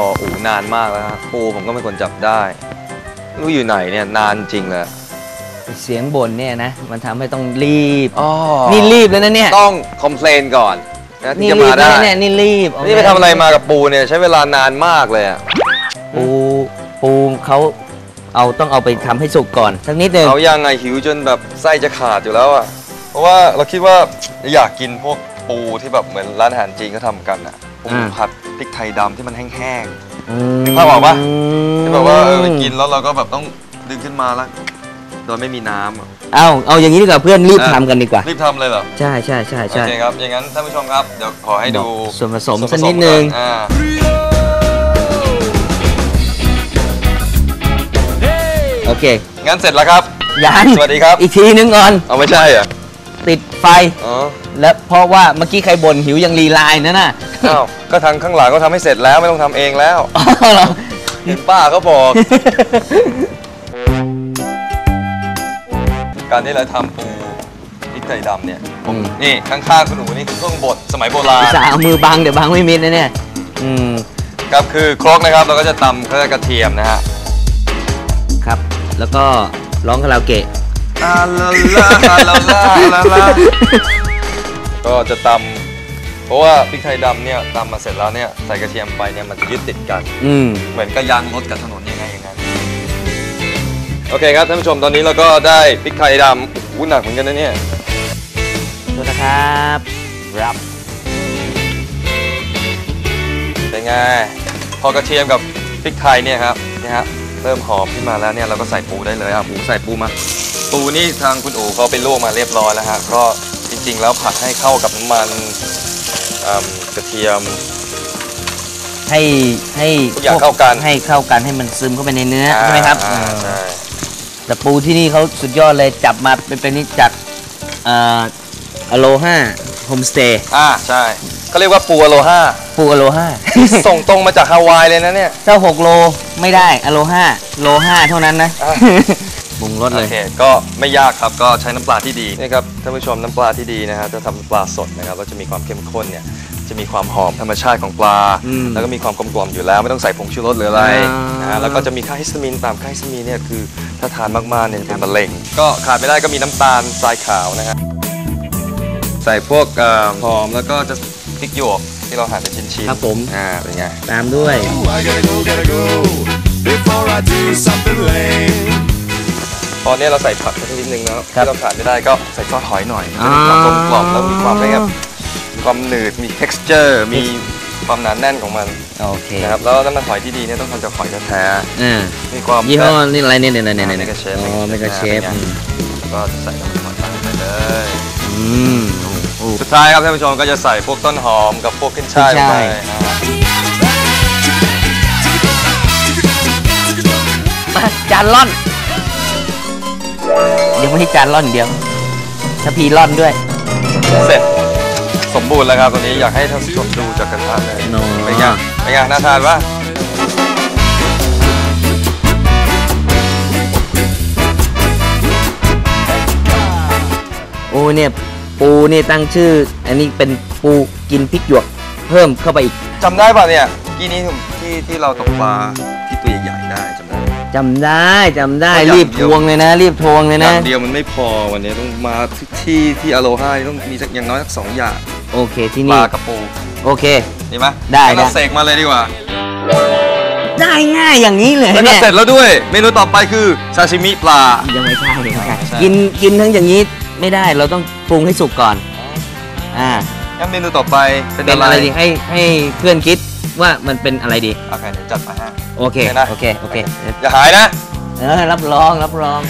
อูนานมากแล้วฮะปูผมก็เป็นคนจับได้ไม่รู้อยู่ไหนเนี่ยนานจริงเลยเสียงบ่นเนี่ยนะ มันทำให้ต้องรีบ อ๋อนี่รีบแล้วนะเนี่ย ต้องคอมเพลนก่อนนะที่นี่จะรีมาบแล้วได้นะเนี่ยนี่รีบนี่ไปทำอะไรมากับปูเนี่ยใช้เวลานานมากเลยอะปูปูเขาเอาต้องเอาไปทำให้สุกก่อนสักนิดหนึ่งเขายังไงหิวจนแบบไส้จะขาดอยู่แล้วอะเพราะว่าเราคิดว่าอยากกินพวกปูที่แบบเหมือนร้านอาหารจีนเขาทำกันอะ ปูผัดพริกไทยดำที่มันแห้งอืมภาพออกปะๆที่แบบว่าเออไปกินแล้วเราก็แบบต้องดึงขึ้นมาแล้วโดยไม่มีน้ำอะ เอาเอาอย่างนี้ดีกว่าเพื่อนรีบอะ ทำกันดีกว่า รีบทำเลยเหรอ ใช่ใช่ใช่โอใช่เคครับ อย่างนั้นท่านผู้ชมครับ เดี๋ยวขอให้ดูส่วนผสมส่วสักนิดนึงก่ออ่าโอเคงั้นเสร็จแล้วครับ ยังสวัสดีครับ อีกทีนึงก่อน เอาไม่ใช่เหรอติดไฟ อ๋อ และเพราะว่าเมื่อกี้ใครบ่นหิวยังรีไลน์นะน่ะ อ้าวก็ทางข้างหลังก็ทำให้เสร็จแล้วไม่ต้องทำเองแล้วอ๋อเหรอเห็นป้าเขาบอก การที่เราทำปูพริกไทยดำเนี่ยอืมนี่ข้างๆคุณหนูนี่คือเครื่องบดสมัยโบราณจะเอามือบังเดี๋ยวบังไม่มิดนะเนี่ย อืม ครับคือครกนะครับเราก็จะตำเครื่องกระเทียมนะฮะครับ แล้วก็ร้องคาราโอเกะ ลาลาลาลาลาลาลาก็จะตำเพ ราะว่าพริกไทยดำเนี่ยตำมาเสร็จแล้วเนี่ยใส่กระเทียมไปเนี่ยมันจะยึดติดกัน อืม เหมือนกับยางรถกับถนนยังไงอย่างนั้นโอเคครับท่านผู้ชมตอนนี้เราก็ได้พริกไทยดำโอ้โหหนักเหมือนกันนะเนี่ยโทษนะครับรับเป็นไงพอกระเทียมกับพริกไทยเนี่ยครับเนี่ยฮะเริ่มหอมขึ้นมาแล้วเนี่ยเราก็ใส่ปูได้เลยอะปูใส่ปูมา ปูนี่ทางคุณอู๋เขาไปลวกมาเรียบร้อยแล้วฮะก็จริงๆ แล้วผัดให้เข้ากับน้ำมันอืม กระเทียม ให้ให้ทุกอย่างเข้ากัน ให้เข้ากันให้มันซึมเข้าไปในเนื้อใช่ไหมครับอ่าเออใช่แต่ปูที่นี่เขาสุดยอดเลยจับมาเป็นเป็นนี่จากเอ่ออโลฮาโฮมสเตย์อ่าใช่เขาเรียกว่าปูอโลฮาปูอโลฮา ส่งตรงมาจากฮาวายเลยนะเนี่ยเจ้าหกโลไม่ได้อโลฮาโลห้าเท่านั้นนะ อะ ปรุงรสโอเลยเคก็ไม่ยากครับก็ใช้น้ำปลาที่ดีนี่ครับท่านผู้ชมน้ำปลาที่ดีนะฮะจะทำปลาสดนะครับก็จะมีความเข้มข้นเนี่ยจะมีความหอมธรรมชาติของปลา อืมแล้วก็มีความกลมกล่อมอยู่แล้ว ไม่ต้องใส่ผงชูรสหรืออะไรอ่าน นะฮะแล้วก็จะมีค่าฮิสตามีนตามค่าฮิสตามีนเนี่ยคือถ้าทานมากๆเนี่ยจะเป็นมะเร็ง ก็ขาดไม่ได้ก็มีน้ำตาลทรายขาวนะฮะใส่พวกเอ่อหอมแล้วก็จะพริกหยวกที่เราหั่นเป็นชิ้นๆครับผม อ่าเป็นไง ตามด้วย I gotta go, gotta go before I do something lame. ตอนนี้เราใส่ผักสักนิดนึงแล้วครับที่เราขาดไม่ได้ก็ใส่ซอสหอยหน่อยอ่าจะมีความกลมกล่อมแล้วมีความอะไรครับความหนืดมี texture มีความหนาแน่นของมันโอเคนะครับแล้วน้ำมันหอยที่ดีเนี่ยต้องทำจากหอยแท้อ่าๆมีความยี่ห้อแซ่บนี่อะไรเนี่ยเนี่ยเนี่ยเนี่ย Mega Chef อ๋อเมกาเชฟเป็นไงก็ใส่น้ำมันหอยตั้งไปเลยอืมโอ้โหสุดท้ายครับท่านผู้ชมก็จะใส่พวกต้นหอมกับพวกขึ้นช่ายลงไปขึ้นช่ายอ่ามาจานล่อน ยังไม่ให้จานล่อนเดียวถ้าพีล่อนด้วยเสร็จสมบูรณ์แล้วครับตอนนี้อยากให้ท่านผู้ชมดูจากกระทะเลยโน่เป็นไงเป็นไงน่าทานปะโอ้เนี่ยปูนี่ตั้งชื่อ อันนี้เป็นปูกินพริกหยวกเพิ่มเข้าไปอีกจำได้ป่ะเนี่ย กี้นี้ที่ที่เราตกปลาที่ตัวใหญ่ๆได้จำได้ จำได้จำได้เพราะอย่างรีบเดีทยววงเลยนะ รีบทวงเลยอนะย่างเดียวมันไม่พอวันนี้ต้องมาที่ที่ที่อโลฮานี่ต้องมีสักอย่างน้อยสักสองอย่างโอเคที่ปนี่ลากระปูโอเคดีไหมได้งั้นเราได้ เสกมาเลยดีกว่าได้ง่ายอย่างนี้เลยแล้วก็เนี่ยเสร็จแล้วด้วย เมนูต่อไปคือซาชิมิปลา ยังไม่ใช่ยังไม่ใช่ไม่ใช่ กินกินทั้งอย่างนี้ไม่ได้เราต้องปรุงให้สุกก่อนอ่างั้นเมนูต่อไปเป็นเป็นอะอะไรไรดีให้ให้เพื่อนคิดว่ามันเป็นอะไรดีโอเคเดี๋ยวจัดมาให้ โอเคโอเคนะโอเค โอเค อย่าหายนะ เออ รับรอง รับรอง